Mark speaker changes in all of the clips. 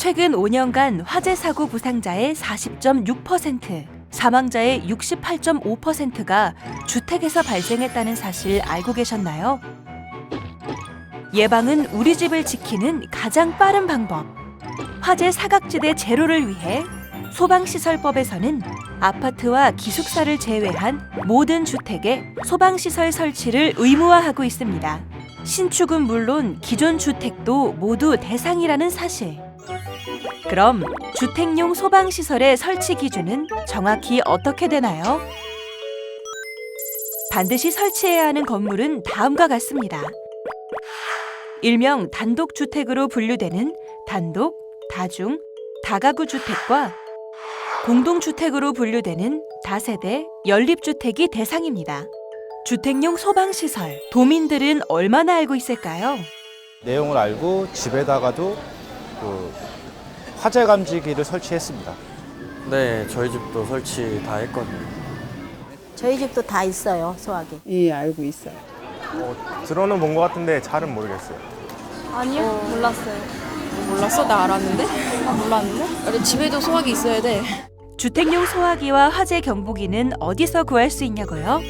Speaker 1: 최근 5년간 화재 사고 부상자의 40.6%, 사망자의 68.5%가 주택에서 발생했다는 사실 알고 계셨나요? 예방은 우리 집을 지키는 가장 빠른 방법. 화재 사각지대 제로를 위해 소방시설법에서는 아파트와 기숙사를 제외한 모든 주택에 소방시설 설치를 의무화하고 있습니다. 신축은 물론 기존 주택도 모두 대상이라는 사실. 그럼 주택용 소방시설의 설치 기준은 정확히 어떻게 되나요? 반드시 설치해야 하는 건물은 다음과 같습니다. 일명 단독주택으로 분류되는 단독, 다중, 다가구 주택과 공동주택으로 분류되는 다세대, 연립주택이 대상입니다. 주택용 소방시설, 도민들은 얼마나 알고 있을까요?
Speaker 2: 내용을 알고 집에다가도 그 화재 감지기를 설치했습니다.
Speaker 3: 네, 저희 집도 설치 다 했거든요.
Speaker 4: 저희 집도 다 있어요, 소화기.
Speaker 5: 예, 알고 있어요.
Speaker 6: 들어는 본 것 같은데 잘은 모르겠어요.
Speaker 7: 아니요, 몰랐어요. 몰랐어? 나 알았는데? 아, 몰랐는데? 근데 집에도 소화기 있어야 돼.
Speaker 1: 주택용 소화기와 화재 경보기는 어디서 구할 수 있냐고요?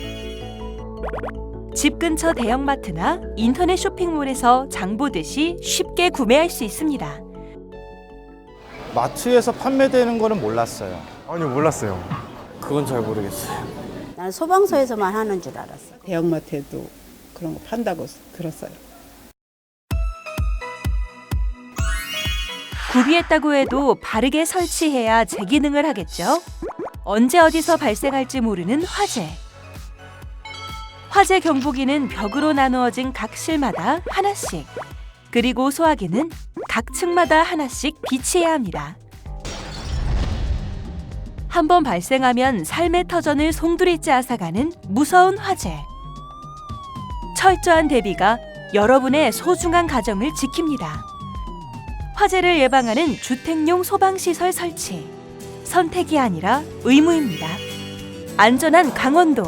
Speaker 1: 집 근처 대형마트나 인터넷 쇼핑몰에서 장 보듯이 쉽게 구매할 수 있습니다.
Speaker 2: 마트에서 판매되는 거는 몰랐어요.
Speaker 6: 아니요, 몰랐어요.
Speaker 3: 그건 잘 모르겠어요.
Speaker 4: 나는 소방서에서만 하는 줄 알았어.
Speaker 5: 대형마트에도 그런 거 판다고 들었어요.
Speaker 1: 구비했다고 해도 바르게 설치해야 제 기능을 하겠죠? 언제 어디서 발생할지 모르는 화재. 화재 경보기는 벽으로 나누어진 각 실마다 하나씩, 그리고 소화기는 각 층마다 하나씩 비치해야 합니다. 한 번 발생하면 삶의 터전을 송두리째 앗아가는 무서운 화재. 철저한 대비가 여러분의 소중한 가정을 지킵니다. 화재를 예방하는 주택용 소방시설 설치. 선택이 아니라 의무입니다. 안전한 강원도.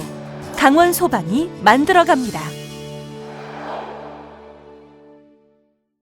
Speaker 1: 강원 소방이 만들어갑니다.